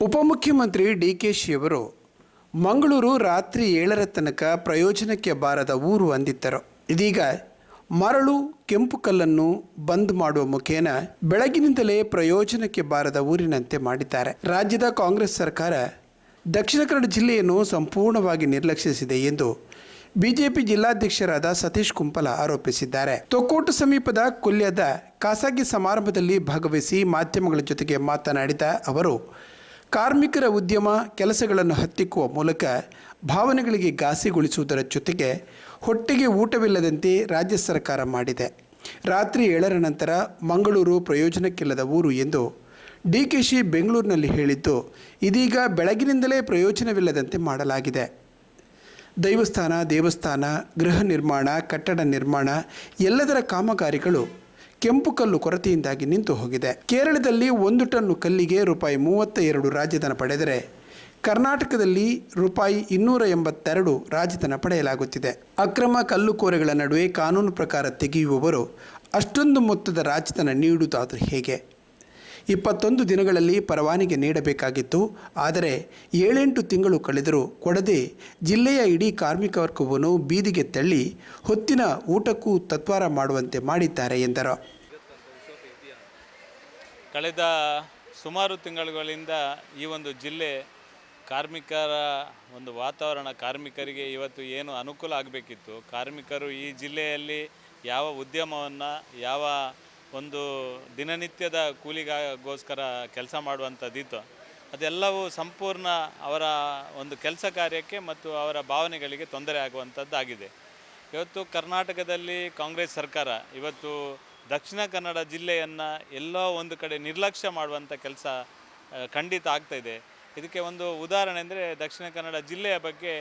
ಉಪಮುಖ್ಯಮಂತ್ರಿ D K ಶಿಯವರು Mangaluru ರಾತ್ರಿ ಏಳರ ತನಕ ಪ್ರಯೋಜನಕ್ಕೆ ಬಾರದ ಊರು ಅಂದಿದ್ದರು. ಇದೀಗ ಮರಳು, ಕೆಂಪು ಕಲ್ಲನ್ನು ಬಂದ್ ಮಾಡುವ ಮುಖೇನ ಬೆಳಗಿನಿಂದಲೇ ಪ್ರಯೋಜನಕ್ಕೆ ಬಾರದ ಊರಿನಂತೆ ಮಾಡಿದ್ದಾರೆ. ರಾಜ್ಯದ ಕಾಂಗ್ರೆಸ್ ಸರ್ಕಾರ ದಕ್ಷಿಣ ಕನ್ನಡ ಜಿಲ್ಲೆಯನ್ನು ಸಂಪೂರ್ಣವಾಗಿ ನಿರ್ಲಕ್ಷಿಸಿದೆ ಎಂದು ಬಿಜೆಪಿ ಜಿಲ್ಲಾಧ್ಯಕ್ಷರಾದ ಸತೀಶ್ ಕುಂಪಲ ಆರೋಪಿಸಿದ್ದಾರೆ. ತೊಕ್ಕೋಟು ಸಮೀಪದ ಕೊಲ್ಯದ ಖಾಸಗಿ ಸಮಾರಂಭದಲ್ಲಿ ಭಾಗವಹಿಸಿ ಮಾಧ್ಯಮಗಳ ಜೊತೆಗೆ ಮಾತನಾಡಿದ ಅವರು ಕಾರ್ಮಿಕರ ಉದ್ಯಮ ಕೆಲಸಗಳನ್ನು ಹತ್ತಿಕ್ಕುವ ಮೂಲಕ ಭಾವನೆಗಳಿಗೆ ಘಾಸಿಗೊಳಿಸುವುದರ ಜೊತೆಗೆ ಹೊಟ್ಟೆಗೆ ಊಟವಿಲ್ಲದಂತೆ ರಾಜ್ಯ ಸರ್ಕಾರ ಮಾಡಿದೆ. ರಾತ್ರಿ ಏಳರ ನಂತರ ಮಂಗಳೂರು ಪ್ರಯೋಜನಕ್ಕಿಲ್ಲದ ಊರು ಎಂದು ಡಿ ಕೆ ಶಿ ಬೆಂಗಳೂರಿನಲ್ಲಿ ಹೇಳಿದ್ದು, ಇದೀಗ ಬೆಳಗಿನಿಂದಲೇ ಪ್ರಯೋಜನವಿಲ್ಲದಂತೆ ಮಾಡಲಾಗಿದೆ. ದೈವಸ್ಥಾನ, ದೇವಸ್ಥಾನ, ಗೃಹ ನಿರ್ಮಾಣ, ಕಟ್ಟಡ ನಿರ್ಮಾಣ, ಎಲ್ಲದರ ಕಾಮಗಾರಿಗಳು ಕೆಂಪು ಕಲ್ಲು ಕೊರತೆಯಿಂದಾಗಿ ನಿಂತು ಹೋಗಿದೆ. ಕೇರಳದಲ್ಲಿ ಒಂದು ಟನ್ನು ಕಲ್ಲಿಗೆ ರೂಪಾಯಿ ಮೂವತ್ತ ಎರಡು ರಾಜಧನ ಪಡೆದರೆ ಕರ್ನಾಟಕದಲ್ಲಿ ರೂಪಾಯಿ ಇನ್ನೂರ ಎಂಬತ್ತೆರಡು ರಾಜಧನ ಪಡೆಯಲಾಗುತ್ತಿದೆ. ಅಕ್ರಮ ಕಲ್ಲುಕೋರೆಗಳ ನಡುವೆ ಕಾನೂನು ಪ್ರಕಾರ ತೆಗೆಯುವವರು ಅಷ್ಟೊಂದು ಮೊತ್ತದ ರಾಜಧನ ನೀಡುವುದಾದರೂ ಹೇಗೆ? ಇಪ್ಪತ್ತೊಂದು ದಿನಗಳಲ್ಲಿ ಪರವಾನಿಗೆ ನೀಡಬೇಕಾಗಿತ್ತು. ಆದರೆ ಏಳೆಂಟು ತಿಂಗಳು ಕಳೆದರೂ ಕೊಡದೆ ಜಿಲ್ಲೆಯ ಇಡೀ ಕಾರ್ಮಿಕ ವರ್ಗವನ್ನು ಬೀದಿಗೆ ತಳ್ಳಿ ಹೊತ್ತಿನ ಊಟಕ್ಕೂ ತತ್ವಾರ ಮಾಡುವಂತೆ ಮಾಡಿದ್ದಾರೆ ಎಂದರು. ಕಳೆದ ಸುಮಾರು ತಿಂಗಳುಗಳಿಂದ ಈ ಒಂದು ಜಿಲ್ಲೆ ಕಾರ್ಮಿಕರ ಒಂದು ವಾತಾವರಣ, ಕಾರ್ಮಿಕರಿಗೆ ಇವತ್ತು ಏನು ಅನುಕೂಲ ಆಗಬೇಕಿತ್ತು? ಕಾರ್ಮಿಕರು ಈ ಜಿಲ್ಲೆಯಲ್ಲಿ ಯಾವ ಉದ್ಯಮವನ್ನು, ಯಾವ ಒಂದು ದಿನನಿತ್ಯದ ಕೂಲಿಗಾಗೋಸ್ಕರ ಕೆಲಸ ಮಾಡುವಂಥದ್ದಿತ್ತು. ಅದೆಲ್ಲವೂ ಸಂಪೂರ್ಣ ಅವರ ಒಂದು ಕೆಲಸ ಕಾರ್ಯಕ್ಕೆ ಮತ್ತು ಅವರ ಭಾವನೆಗಳಿಗೆ ತೊಂದರೆ ಆಗುವಂಥದ್ದಾಗಿದೆ. ಇವತ್ತು ಕರ್ನಾಟಕದಲ್ಲಿ ಕಾಂಗ್ರೆಸ್ ಸರ್ಕಾರ, ಇವತ್ತು ದಕ್ಷಿಣ ಕನ್ನಡ ಜಿಲ್ಲೆಯನ್ನು ಎಲ್ಲೋ ಒಂದು ಕಡೆ ನಿರ್ಲಕ್ಷ್ಯ ಮಾಡುವಂಥ ಕೆಲಸ ಖಂಡಿತ ಆಗ್ತಾಯಿದೆ ಇದೆ. ಇದಕ್ಕೆ ಒಂದು ಉದಾಹರಣೆ ಅಂದರೆ ದಕ್ಷಿಣ ಕನ್ನಡ ಜಿಲ್ಲೆಯ ಬಗ್ಗೆ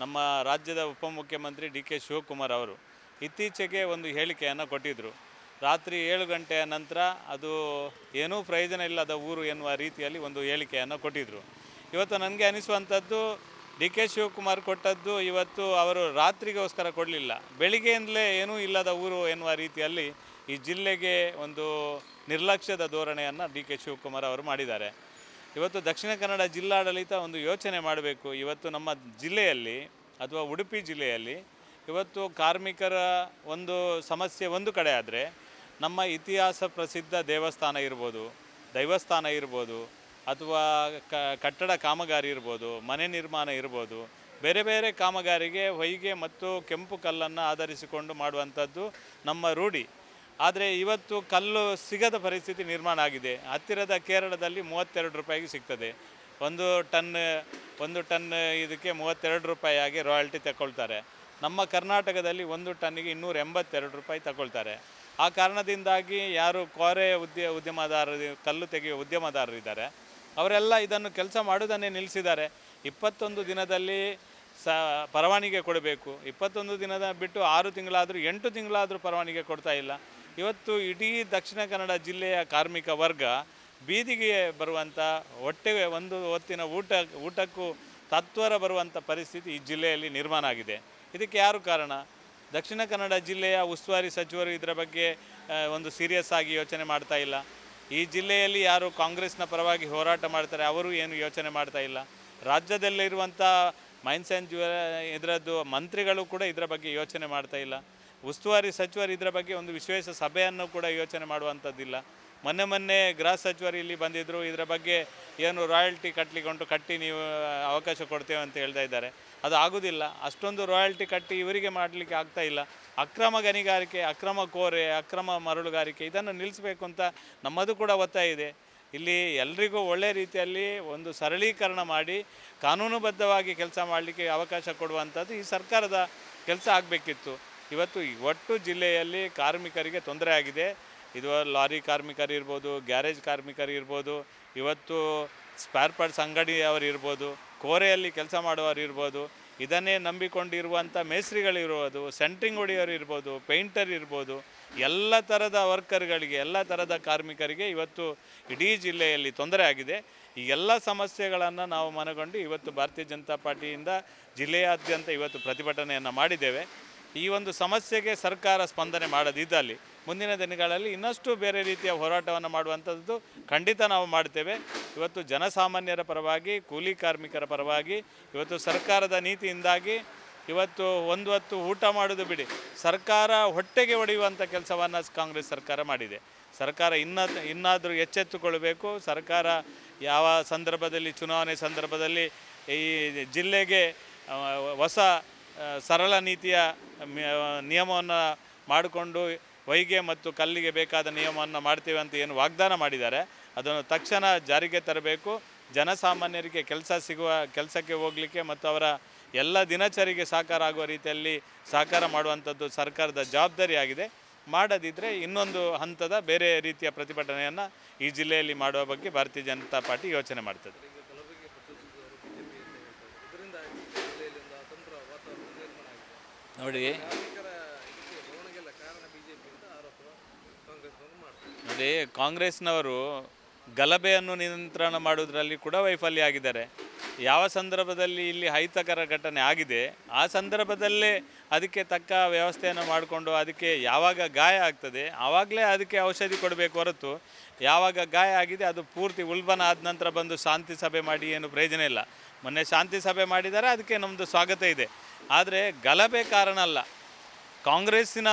ನಮ್ಮ ರಾಜ್ಯದ ಉಪಮುಖ್ಯಮಂತ್ರಿ ಡಿ ಕೆ ಶಿವಕುಮಾರ್ ಅವರು ಇತ್ತೀಚೆಗೆ ಒಂದು ಹೇಳಿಕೆಯನ್ನು ಕೊಟ್ಟಿದ್ದರು ರಾತ್ರಿ ಏಳು ಗಂಟೆಯ ನಂತರ ಅದು ಏನೂ ಪ್ರಯೋಜನ ಇಲ್ಲದ ಊರು ಎನ್ನುವ ರೀತಿಯಲ್ಲಿ ಒಂದು ಹೇಳಿಕೆಯನ್ನು ಕೊಟ್ಟಿದ್ದರು ಇವತ್ತು ನನಗೆ ಅನಿಸುವಂಥದ್ದು ಡಿ ಕೆ ಶಿವಕುಮಾರ್ ಕೊಟ್ಟದ್ದು ಇವತ್ತು ಅವರು ರಾತ್ರಿಗೋಸ್ಕರ ಕೊಡಲಿಲ್ಲ. ಬೆಳಿಗ್ಗೆಯಿಂದಲೇ ಏನೂ ಇಲ್ಲದ ಊರು ಎನ್ನುವ ರೀತಿಯಲ್ಲಿ ಈ ಜಿಲ್ಲೆಗೆ ಒಂದು ನಿರ್ಲಕ್ಷ್ಯದ ಧೋರಣೆಯನ್ನು ಡಿ ಕೆ ಶಿವಕುಮಾರ್ ಅವರು ಮಾಡಿದ್ದಾರೆ. ಇವತ್ತು ದಕ್ಷಿಣ ಕನ್ನಡ ಜಿಲ್ಲಾಡಳಿತ ಒಂದು ಯೋಚನೆ ಮಾಡಬೇಕು. ಇವತ್ತು ನಮ್ಮ ಜಿಲ್ಲೆಯಲ್ಲಿ ಅಥವಾ ಉಡುಪಿ ಜಿಲ್ಲೆಯಲ್ಲಿ ಇವತ್ತು ಕಾರ್ಮಿಕರ ಒಂದು ಸಮಸ್ಯೆ ಒಂದು ಕಡೆ ಆದರೆ ನಮ್ಮ ಇತಿಹಾಸ ಪ್ರಸಿದ್ಧ ದೇವಸ್ಥಾನ ಇರ್ಬೋದು, ದೈವಸ್ಥಾನ ಇರ್ಬೋದು, ಅಥವಾ ಕಟ್ಟಡ ಕಾಮಗಾರಿ ಇರ್ಬೋದು, ಮನೆ ನಿರ್ಮಾಣ ಇರ್ಬೋದು, ಬೇರೆ ಬೇರೆ ಕಾಮಗಾರಿಗೆ ಹೊಯ್ಗೆ ಮತ್ತು ಕೆಂಪು ಕಲ್ಲನ್ನು ಆಧರಿಸಿಕೊಂಡು ಮಾಡುವಂಥದ್ದು ನಮ್ಮ ರೂಢಿ. ಆದರೆ ಇವತ್ತು ಕಲ್ಲು ಸಿಗದ ಪರಿಸ್ಥಿತಿ ನಿರ್ಮಾಣ ಆಗಿದೆ. ಹತ್ತಿರದ ಕೇರಳದಲ್ಲಿ ಮೂವತ್ತೆರಡು ರೂಪಾಯಿಗೆ ಸಿಗ್ತದೆ. ಒಂದು ಟನ್ ಒಂದು ಟನ್ ಇದಕ್ಕೆ ಮೂವತ್ತೆರಡು ರೂಪಾಯಿ ಆಗಿ ರಾಯಲ್ಟಿ ತಗೊಳ್ತಾರೆ. ನಮ್ಮ ಕರ್ನಾಟಕದಲ್ಲಿ ಒಂದು ಟನ್ನಿಗೆ ಇನ್ನೂರ ಎಂಬತ್ತೆರಡು ರೂಪಾಯಿ ತಗೊಳ್ತಾರೆ. ಆ ಕಾರಣದಿಂದಾಗಿ ಯಾರು ಕೋರೆ ಉದ್ಯ, ಉದ್ಯಮದಾರರು, ಕಲ್ಲು ತೆಗೆಯುವ ಉದ್ಯಮದಾರರಿದ್ದಾರೆ ಅವರೆಲ್ಲ ಇದನ್ನು ಕೆಲಸ ಮಾಡೋದನ್ನೇ ನಿಲ್ಲಿಸಿದ್ದಾರೆ. ಇಪ್ಪತ್ತೊಂದು ದಿನದಲ್ಲಿ ಸ, ಪರವಾನಿಗೆ ಕೊಡಬೇಕು. ಇಪ್ಪತ್ತೊಂದು ದಿನದ ಬಿಟ್ಟು ಆರು ತಿಂಗಳಾದರೂ, ಎಂಟು ತಿಂಗಳಾದರೂ ಪರವಾನಿಗೆ ಕೊಡ್ತಾ ಇಲ್ಲ. ಇವತ್ತು ಇಡೀ ದಕ್ಷಿಣ ಕನ್ನಡ ಜಿಲ್ಲೆಯ ಕಾರ್ಮಿಕ ವರ್ಗ ಬೀದಿಗೆ ಬರುವಂಥ ಹೊಟ್ಟೆ, ಒಂದು ಹೊತ್ತಿನ ಊಟ, ಊಟಕ್ಕೂ ತತ್ವರ ಬರುವಂಥ ಪರಿಸ್ಥಿತಿ ಈ ಜಿಲ್ಲೆಯಲ್ಲಿ ನಿರ್ಮಾಣ ಆಗಿದೆ. ಇದಕ್ಕೆ ಯಾರು ಕಾರಣ? ದಕ್ಷಿಣ ಕನ್ನಡ ಜಿಲ್ಲೆಯ ಉಸ್ತುವಾರಿ ಸಚಿವರು ಇದರ ಬಗ್ಗೆ ಒಂದು ಸೀರಿಯಸ್ ಆಗಿ ಯೋಚನೆ ಮಾಡ್ತಾ ಇಲ್ಲ. ಈ ಜಿಲ್ಲೆಯಲ್ಲಿ ಯಾರು ಕಾಂಗ್ರೆಸ್ನ ಪರವಾಗಿ ಹೋರಾಟ ಮಾಡ್ತಾರೆ ಅವರು ಏನು ಯೋಚನೆ ಮಾಡ್ತಾ ಇಲ್ಲ. ರಾಜ್ಯದಲ್ಲಿರುವಂಥ ಮೈನ್ಸ್ ಆ್ಯಂಡ್ ಜ್ಯೂ ಇದರದ್ದು ಮಂತ್ರಿಗಳು ಕೂಡ ಇದರ ಬಗ್ಗೆ ಯೋಚನೆ ಮಾಡ್ತಾ ಇಲ್ಲ. ಉಸ್ತುವಾರಿ ಸಚಿವರು ಇದರ ಬಗ್ಗೆ ಒಂದು ವಿಶೇಷ ಸಭೆಯನ್ನು ಕೂಡ ಯೋಚನೆ ಮಾಡುವಂಥದ್ದಿಲ್ಲ. ಮೊನ್ನೆ ಮೊನ್ನೆ ಗೃಹ ಸಚಿವರು ಇಲ್ಲಿ ಬಂದಿದ್ದರು ಇದರ ಬಗ್ಗೆ ಏನು ರಾಯಲ್ಟಿ ಕಟ್ಟಲಿಕೊಂಡು ಕಟ್ಟಿ ನೀವು ಅವಕಾಶ ಕೊಡ್ತೇವೆ ಅಂತ ಹೇಳ್ತಾ ಇದ್ದಾರೆ. ಅದು ಆಗೋದಿಲ್ಲ. ಅಷ್ಟೊಂದು ರಾಯಲ್ಟಿ ಕಟ್ಟಿ ಇವರಿಗೆ ಮಾಡಲಿಕ್ಕೆ ಆಗ್ತಾ ಇಲ್ಲ. ಅಕ್ರಮ ಗಣಿಗಾರಿಕೆ, ಅಕ್ರಮ ಕೋರೆ, ಅಕ್ರಮ ಮರಳುಗಾರಿಕೆ ಇದನ್ನು ನಿಲ್ಲಿಸಬೇಕು ಅಂತ ನಮ್ಮದು ಕೂಡ ಒತ್ತಾಯ ಇದೆ. ಇಲ್ಲಿ ಎಲ್ರಿಗೂ ಒಳ್ಳೆ ರೀತಿಯಲ್ಲಿ ಒಂದು ಸರಳೀಕರಣ ಮಾಡಿ ಕಾನೂನುಬದ್ಧವಾಗಿ ಕೆಲಸ ಮಾಡಲಿಕ್ಕೆ ಅವಕಾಶ ಕೊಡುವಂಥದ್ದು ಈ ಸರ್ಕಾರದ ಕೆಲಸ ಆಗಬೇಕಿತ್ತು. ಇವತ್ತು ಒಟ್ಟು ಜಿಲ್ಲೆಯಲ್ಲಿ ಕಾರ್ಮಿಕರಿಗೆ ತೊಂದರೆ ಆಗಿದೆ. ಇದು ಲಾರಿ ಕಾರ್ಮಿಕರು ಇರ್ಬೋದು, ಗ್ಯಾರೇಜ್ ಕಾರ್ಮಿಕರು ಇರ್ಬೋದು, ಇವತ್ತು ಸ್ಪೇರ್ ಪಾರ್ಟ್ಸ್ ಅಂಗಡಿಯವರು ಇರ್ಬೋದು ಕೋರೆಯಲ್ಲಿ ಕೆಲಸ ಮಾಡುವವರು ಇರ್ಬೋದು, ಇದನ್ನೇ ನಂಬಿಕೊಂಡಿರುವಂಥ ಮೇಸ್ತ್ರಿಗಳಿರ್ಬೋದು ಸೆಂಟ್ರಿಂಗ್ ಹೊಡೆಯೋರು ಇರ್ಬೋದು, ಪೇಂಟರ್ ಇರ್ಬೋದು, ಎಲ್ಲ ಥರದ ವರ್ಕರ್ಗಳಿಗೆ, ಎಲ್ಲ ಥರದ ಕಾರ್ಮಿಕರಿಗೆ ಇವತ್ತು ಇಡೀ ಜಿಲ್ಲೆಯಲ್ಲಿ ತೊಂದರೆ ಆಗಿದೆ. ಈ ಎಲ್ಲ ಸಮಸ್ಯೆಗಳನ್ನು ನಾವು ಮನಗೊಂಡು ಇವತ್ತು ಭಾರತೀಯ ಜನತಾ ಪಾರ್ಟಿಯಿಂದ ಜಿಲ್ಲೆಯಾದ್ಯಂತ ಇವತ್ತು ಪ್ರತಿಭಟನೆಯನ್ನು ಮಾಡಿದ್ದೇವೆ. ಈ ಒಂದು ಸಮಸ್ಯೆಗೆ ಸರ್ಕಾರ ಸ್ಪಂದನೆ ಮಾಡದಿದ್ದಲ್ಲಿ ಮುಂದಿನ ದಿನಗಳಲ್ಲಿ ಇನ್ನಷ್ಟು ಬೇರೆ ರೀತಿಯ ಹೋರಾಟವನ್ನು ಮಾಡುವಂಥದ್ದು ಖಂಡಿತ ನಾವು ಮಾಡ್ತೇವೆ. ಇವತ್ತು ಜನಸಾಮಾನ್ಯರ ಪರವಾಗಿ, ಕೂಲಿ ಕಾರ್ಮಿಕರ ಪರವಾಗಿ, ಇವತ್ತು ಸರ್ಕಾರದ ನೀತಿಯಿಂದಾಗಿ ಇವತ್ತು ಒಂದು ಹೊತ್ತು ಊಟ ಮಾಡೋದು ಬಿಡಿ. ಸರ್ಕಾರ ಹೊಟ್ಟೆಗೆ ಒಡೆಯುವಂಥ ಕೆಲಸವನ್ನು ಕಾಂಗ್ರೆಸ್ ಸರ್ಕಾರ ಮಾಡಿದೆ. ಸರ್ಕಾರ ಇನ್ನ ಇನ್ನಾದರೂ ಎಚ್ಚೆತ್ತುಕೊಳ್ಳಬೇಕು ಸರ್ಕಾರ ಯಾವ ಸಂದರ್ಭದಲ್ಲಿ, ಚುನಾವಣೆ ಸಂದರ್ಭದಲ್ಲಿ ಈ ಜಿಲ್ಲೆಗೆ ಹೊಸ ಸರಳ ನೀತಿಯ ನಿಯಮವನ್ನು ಮಾಡಿಕೊಂಡು ವೈಗೆ ಮತ್ತು ಕಲ್ಲಿಗೆ ಬೇಕಾದ ನಿಯಮವನ್ನು ಮಾಡ್ತೀವಿ ಅಂತ ಏನು ವಾಗ್ದಾನ ಮಾಡಿದ್ದಾರೆ. ಅದನ್ನು ತಕ್ಷಣ ಜಾರಿಗೆ ತರಬೇಕು. ಜನಸಾಮಾನ್ಯರಿಗೆ ಕೆಲಸ ಸಿಗುವ, ಕೆಲಸಕ್ಕೆ ಹೋಗಲಿಕ್ಕೆ ಮತ್ತು ಅವರ ಎಲ್ಲ ದಿನಚರಿಗೆ ಸಹಕಾರ ಆಗುವ ರೀತಿಯಲ್ಲಿ ಸಹಕಾರ ಮಾಡುವಂಥದ್ದು ಸರ್ಕಾರದ ಜವಾಬ್ದಾರಿಯಾಗಿದೆ. ಮಾಡದಿದ್ದರೆ ಇನ್ನೊಂದು ಹಂತದ ಬೇರೆ ರೀತಿಯ ಪ್ರತಿಭಟನೆಯನ್ನು ಈ ಜಿಲ್ಲೆಯಲ್ಲಿ ಮಾಡುವ ಬಗ್ಗೆ ಭಾರತೀಯ ಜನತಾ ಪಾರ್ಟಿ ಯೋಚನೆ ಮಾಡ್ತದೆ. ನೋಡಿ. ನೋಡಿ, ಕಾಂಗ್ರೆಸ್ನವರು ಗಲಭೆಯನ್ನು ನಿಯಂತ್ರಣ ಮಾಡುವುದರಲ್ಲಿ ಕೂಡ ವೈಫಲ್ಯ ಆಗಿದ್ದಾರೆ. ಯಾವ ಸಂದರ್ಭದಲ್ಲಿ ಇಲ್ಲಿ ಅಹಿತಕರ ಘಟನೆ ಆಗಿದೆ, ಆ ಸಂದರ್ಭದಲ್ಲೇ ಅದಕ್ಕೆ ತಕ್ಕ ವ್ಯವಸ್ಥೆಯನ್ನು ಮಾಡಿಕೊಂಡು ಅದಕ್ಕೆ ಯಾವಾಗ ಗಾಯ ಆಗ್ತದೆ, ಆವಾಗಲೇ ಅದಕ್ಕೆ ಔಷಧಿ ಕೊಡಬೇಕು ಹೊರತು ಯಾವಾಗ ಗಾಯ ಆಗಿದೆ, ಅದು ಪೂರ್ತಿ ಉಲ್ಬಣ ಆದ ನಂತರ ಬಂದು ಶಾಂತಿ ಸಭೆ ಮಾಡಿ ಏನು ಪ್ರಯೋಜನ ಇಲ್ಲ. ಮೊನ್ನೆ ಶಾಂತಿ ಸಭೆ ಮಾಡಿದರೆ ಅದಕ್ಕೆ ನಮ್ಮದು ಸ್ವಾಗತ ಇದೆ. ಆದರೆ ಗಲಭೆ ಕಾರಣ ಅಲ್ಲ. ಕಾಂಗ್ರೆಸ್ಸಿನ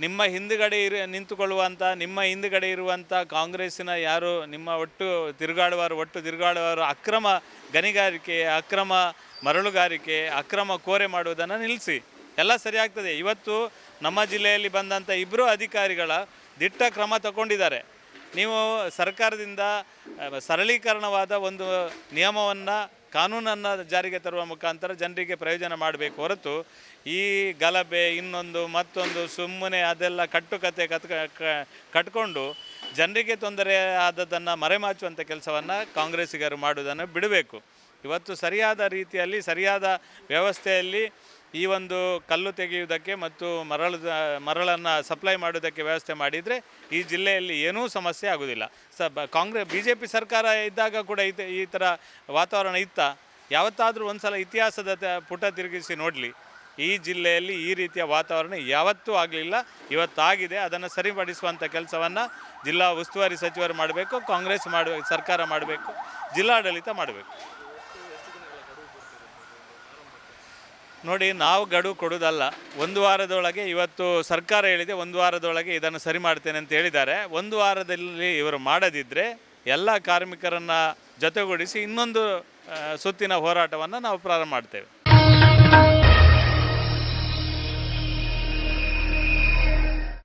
ನಿಮ್ಮ ಹಿಂದುಗಡೆ ಇರು ನಿಂತುಕೊಳ್ಳುವಂಥ ನಿಮ್ಮ ಹಿಂದುಗಡೆ ಇರುವಂಥ ಕಾಂಗ್ರೆಸ್ಸಿನ ಯಾರು, ನಿಮ್ಮ ಒಟ್ಟು ತಿರುಗಾಡುವರು ಒಟ್ಟು ತಿರುಗಾಡುವರು ಅಕ್ರಮ ಗಣಿಗಾರಿಕೆ, ಅಕ್ರಮ ಮರಳುಗಾರಿಕೆ, ಅಕ್ರಮ ಕೋರೆ ಮಾಡುವುದನ್ನು ನಿಲ್ಲಿಸಿ ಎಲ್ಲ ಸರಿಯಾಗ್ತದೆ. ಇವತ್ತು ನಮ್ಮ ಜಿಲ್ಲೆಯಲ್ಲಿ ಬಂದಂಥ ಇಬ್ಬರು ಅಧಿಕಾರಿಗಳ ದಿಟ್ಟ ಕ್ರಮ ತಗೊಂಡಿದ್ದಾರೆ. ನೀವು ಸರ್ಕಾರದಿಂದ ಸರಳೀಕರಣವಾದ ಒಂದು ನಿಯಮವನ್ನು ಕಾನೂನನ್ನು ಜಾರಿಗೆ ತರುವ ಮುಖಾಂತರ ಜನರಿಗೆ ಪ್ರಯೋಜನ ಮಾಡಬೇಕು ಹೊರತು ಈ ಗಲಭೆ, ಇನ್ನೊಂದು, ಮತ್ತೊಂದು, ಸುಮ್ಮನೆ ಅದೆಲ್ಲ ಕಟ್ಟುಕತೆ ಕತ್ ಕಟ್ಕೊಂಡು ಜನರಿಗೆ ತೊಂದರೆ ಆದದ್ದನ್ನು ಮರೆಮಾಚುವಂಥ ಕೆಲಸವನ್ನು ಕಾಂಗ್ರೆಸ್ಸಿಗರು ಮಾಡುವುದನ್ನು ಬಿಡಬೇಕು. ಇವತ್ತು ಸರಿಯಾದ ರೀತಿಯಲ್ಲಿ, ಸರಿಯಾದ ವ್ಯವಸ್ಥೆಯಲ್ಲಿ ಈ ಒಂದು ಕಲ್ಲು ತೆಗೆಯುವುದಕ್ಕೆ ಮತ್ತು ಮರಳು ಮರಳನ್ನು ಸಪ್ಲೈ ಮಾಡೋದಕ್ಕೆ ವ್ಯವಸ್ಥೆ ಮಾಡಿದರೆ ಈ ಜಿಲ್ಲೆಯಲ್ಲಿ ಏನೂ ಸಮಸ್ಯೆ ಆಗೋದಿಲ್ಲ ಸ ಕಾಂಗ್ರೆಸ್ ಬಿ ಜೆ ಪಿ ಸರ್ಕಾರ ಇದ್ದಾಗ ಕೂಡ ಈ ಈ ಥರ ವಾತಾವರಣ ಇತ್ತ. ಯಾವತ್ತಾದರೂ ಒಂದು ಸಲ ಇತಿಹಾಸದ ಪುಟ ತಿರುಗಿಸಿ ನೋಡಲಿ. ಈ ಜಿಲ್ಲೆಯಲ್ಲಿ ಈ ರೀತಿಯ ವಾತಾವರಣ ಯಾವತ್ತೂ ಆಗಲಿಲ್ಲ. ಇವತ್ತಾಗಿದೆ. ಅದನ್ನು ಸರಿಪಡಿಸುವಂಥ ಕೆಲಸವನ್ನು ಜಿಲ್ಲಾ ಉಸ್ತುವಾರಿ ಸಚಿವರು ಮಾಡಬೇಕು, ಕಾಂಗ್ರೆಸ್ ಮಾಡಬೇಕು ಸರ್ಕಾರ ಮಾಡಬೇಕು, ಜಿಲ್ಲಾಡಳಿತ ಮಾಡಬೇಕು. ನೋಡಿ, ನಾವು ಗಡುವು ಕೊಡೋದಲ್ಲ ಒಂದು ವಾರದೊಳಗೆ ಇವತ್ತು ಸರ್ಕಾರ ಹೇಳಿದೆ, ಒಂದು ವಾರದೊಳಗೆ ಇದನ್ನು ಸರಿ ಮಾಡ್ತೇನೆ ಅಂತ ಹೇಳಿದ್ದಾರೆ. ಒಂದು ವಾರದಲ್ಲಿ ಇವರು ಮಾಡದಿದ್ದರೆ ಎಲ್ಲ ಕಾರ್ಮಿಕರನ್ನು ಜೊತೆಗೂಡಿಸಿ ಇನ್ನೊಂದು ಸುತ್ತಿನ ಹೋರಾಟವನ್ನು ನಾವು ಪ್ರಾರಂಭ ಮಾಡ್ತೇವೆ.